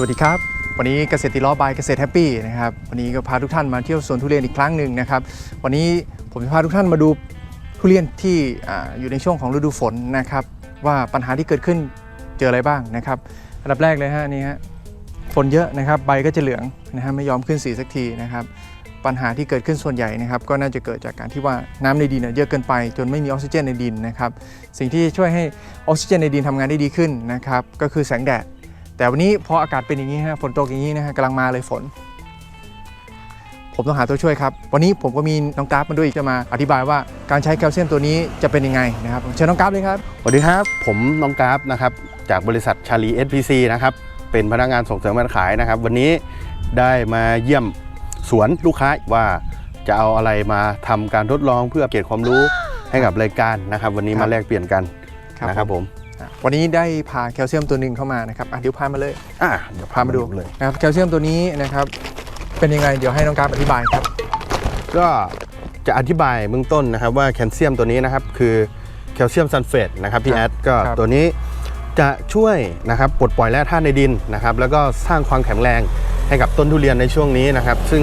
สวัสดีครับ วันนี้เกษตรติล้อบายเกษตรแฮปปี้นะครับวันนี้ก็พาทุกท่านมาเที่ยวสวนทุเรียนอีกครั้งหนึ่งนะครับ วันนี้ผมจะพาทุกท่านมาดูทุเรียนที่ออยู่ในช่วงของฤดูฝนนะครับ ว่าปัญหาที่เกิดขึ้นเจออะไรบ้างนะครับอันดับแรกเลยฮะนี่ฮะฝนเยอะนะครับใบก็จะเหลืองนะฮะไม่ยอมขึ้นสีสักทีนะครับปัญหาที่เกิดขึ้นส่วนใหญ่นะครับ ก็น่าจะเกิดจากการที่ว่าน้ำในดินเยเยอะเกินไป จนไม่มีออกซิเจนในดินนะครับ สิ่งที่ช่วยให้ออกซิเจนในดินทำงานได้ดีขึ้นนะครับ ก็คือแสงแดด แต่วันนี้พออากาศเป็นอย่างนี้ฮะฝนตกอย่างนี้นะฮะกำลังมาเลยฝน ผมต้องหาตัวช่วยครับ วันนี้ผมก็มีน้องกราฟมาด้วยอีกจะมาอธิบายว่าการใช้แคลเซียมตัวนี้จะเป็นยังไงนะครับเชิญน้องกราฟเลยครับสวัสดีครับ ผมน้องกราฟนะครับจากบริษัทชาลี SPC นะครับเป็นพนักงานส่งเสริมการขายนะครับ วันนี้ได้มาเยี่ยมสวนลูกค้าว่าจะเอาอะไรมาทำการทดลองเพื่อเก็บความรู้ให้กับรายการนะครับ วันนี้ครับมาแลกเปลี่ยนกันครับนะครับผมอะ วันนี้ได้พาแคลเซียมตัวหนึ่งเข้ามานะครับอะเดี๋ยวพามาเลยอะเดี๋ยวพามาดูเลยนะครับแคลเซียมตัวนี้นะครับเป็นยังไงเดี๋ยวให้น้องกราฟอธิบายครับ ก็จะอธิบายเบื้องต้นนะครับว่าแคลเซียมตัวนี้นะครับคือแคลเซียมซัลเฟตนะครับพี่คแอรับดก็ครับตัวนี้จะช่วยนะครับปลดปล่อยแร่ธาตุในดินนะครับ แล้วก็สร้างความแข็งแรงให้กับต้นทุเรียนในช่วงนี้นะครับ ซึ่ง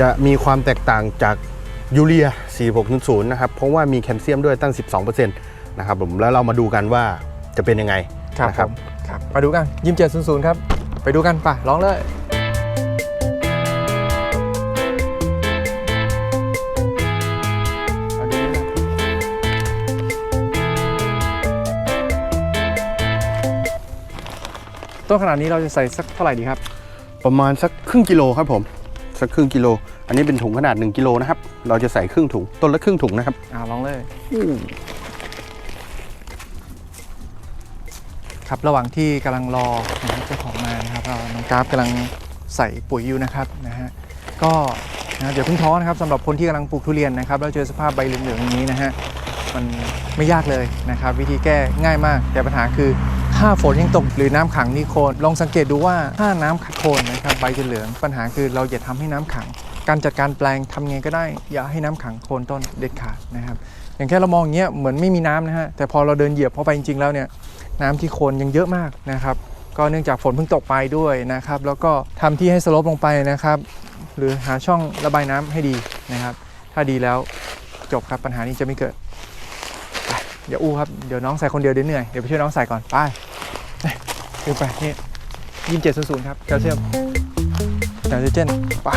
จะมีความแตกต่างจากยูเรีย 4600 นะครับ เพราะว่ามีแคลเซียมด้วยตั้ง 12%นะครับผมแล้วเรามาดูกันว่าจะเป็นยังไงครับนะผมครับมาดูกันยิมเจ็ดศูนย์ศูนย์ครับ ไปดูกันป่ะร้องเลยเอาดูนะต้นขนาดนี้เราจะใส่สักเท่าไหร่ดีครับ ประมาณสักครึ่งกิโลครับผมสักครึ่งกิโล อันนี้เป็นถุงขนาด 1กิโลนะครับ เราจะใส่ครึ่งถุง ต้นละครึ่งถุงนะครับ อ่าลองเลย ครับระหว่างที่กำลังรอนะครับเจ้าของมานะครับเราน้องกราฟกำลังใส่ปุ๋ยอยู่นะครับนะฮะก็นะเดี๋ยวเพิ่งท้อนะครับสำหรับคนที่กำลังปลูกทุเรียนนะครับแล้วเจอสภาพใบเหลืองๆอย่างนี้นะฮะมันไม่ยากเลยนะครับ วิธีแก้ง่ายมาก แต่ปัญหาคือถ้าฝนยังตกหรือน้ำขังนี่โคนลองสังเกตดูว่าถ้าน้ำขังโคนนะครับใบจะเหลือง ปัญหาคือเราอย่าทำให้น้ำขัง การจัดการแปลงทำไงก็ได้ อย่าให้น้ำขังโคนต้นเด็ดขาดนะครับ อย่างแค่เรามองอย่างเงี้ยเหมือนไม่มีน้ำนะฮะแต่พอเราเดินเหยียบเข้าไปจริงๆแล้วเนี่ยน้ำที่โคนยังเยอะมากนะครับ ก็เนื่องจากฝนเพิ่งตกไปด้วยนะครับ แล้วก็ทำที่ให้สลปลงไปนะครับ หรือหาช่องระบายน้ำให้ดีนะครับ ถ้าดีแล้วจบครับปัญหานี้จะไม่เกิดเดี๋ยวอู้ครับเดี๋ยวน้องใส่คนเดียวเดี๋ยวเหนื่อยเดี๋ยวไปช่วยน้องใส่ก่อนไปเอ้ยขึ้นไปนี่ยิมเจ็ดศูนย์ครับแคลเซียมไนโตรเจนไป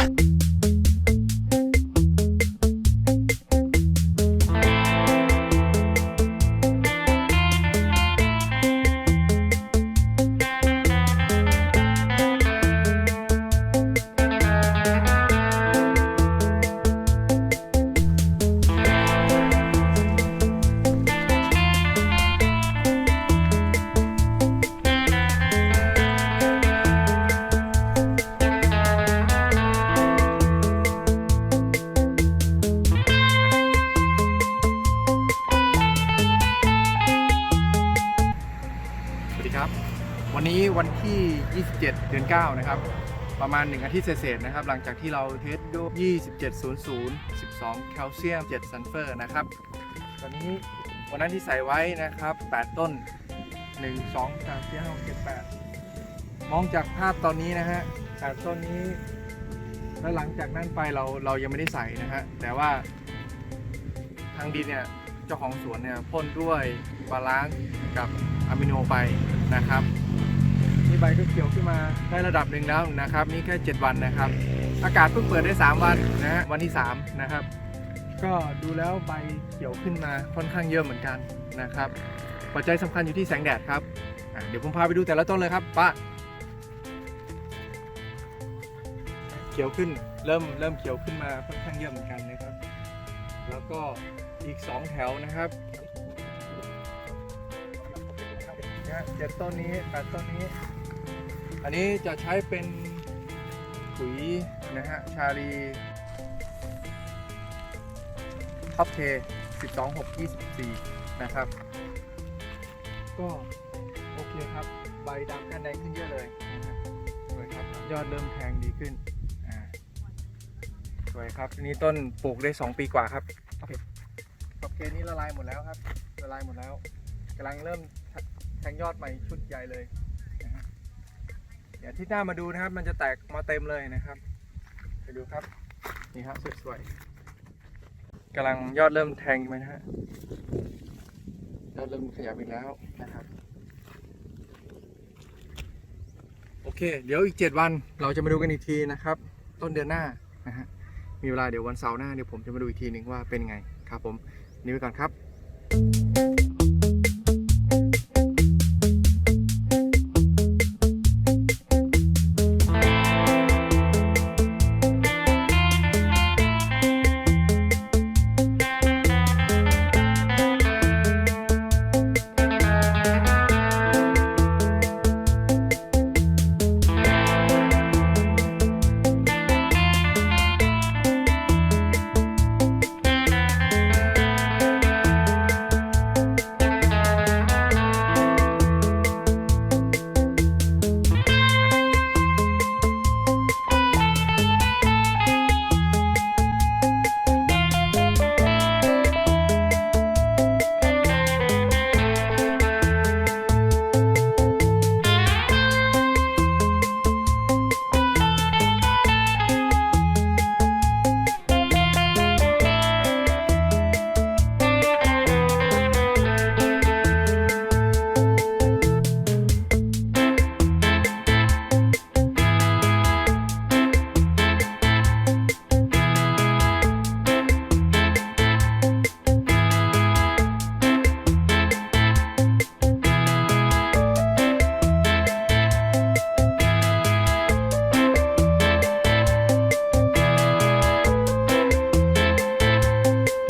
วันนี้วันที่ 27 เดือน 9 นะครับ ประมาณ 1 อาทิตย์เศษๆนะครับ หลังจากที่เราเทสดู2700 12 แคลเซียม 7 ซัลเฟอร์นะครับ ตอนนี้วันนั้นที่ใส่ไว้นะครับ 8 ต้น 1 2 3 4 5 6 7 8 มองจากภาพตอนนี้นะฮะ 8 ต้นนี้ แล้วหลังจากนั้นไปเราเรายังไม่ได้ใส่นะฮะ แต่ว่าทางดินเนี่ยเจ้าของสวนเนี่ยพ่นด้วยบาลานซ์กับอะมิโนไปนะครับ ใบก็เขียวขึ้นมาได้ระดับหนึ่งแล้วนะครับ นี่แค่ 7 วันนะครับ อากาศเพิ่งเปิดได้ 3 วันนะฮะวันที่ 3 นะครับ ก็ดูแล้วใบเขียวขึ้นมาค่อนข้างเยอะเหมือนกันนะครับปัจจัยสำคัญอยู่ที่แสงแดดครับอะเดี๋ยวผมพาไปดูแต่ละต้นเลยครับป้าเขียวขึ้นเริ่มเริ่มเขียวขึ้นมาค่อนข้างเยอะเหมือนกันนะครับ แล้วก็อีก 2 แถวนะครับ เนี่ยเจ็ดต้นนี้แปดต้นนี้ อันนี้จะใช้เป็นปุ๋ยนะฮะชาลีท็อปเท12 6 24 นะครับ ก็โอเคครับ ใบดำกันแดงขึ้นเยอะเลยนะครับสวยครับ ยอดเริ่มแทงดีขึ้นอ่าสวยครับทีนี้ต้นปลูกได้ 2 ปีกว่าครับโอเคโอเคนี่ละลายหมดแล้วครับละลายหมดแล้วำลังเริ่มแทงยอดใหม่ชุดใหญ่เลยนะฮะเดี๋ยวที่หน้ามาดูนะครับ มันจะแตกมาเต็มเลยนะครับ ไปดูครับ นี่ครับสวยๆกำลังยอดเริ่มแทงไหมนะฮะยอดเริ่มขยับอีกแล้วนะครับ โอเค เดี๋ยวอีก 7 วันเราจะมาดูกันอีกทีนะครับ ต้นเดือนหน้านะฮะมีเวลาเดี๋ยววันเสาร์หน้าเดี๋ยวผมจะมาดูอีกทีหนึ่งว่าเป็นไงครับผมนี่ไปก่อนครับ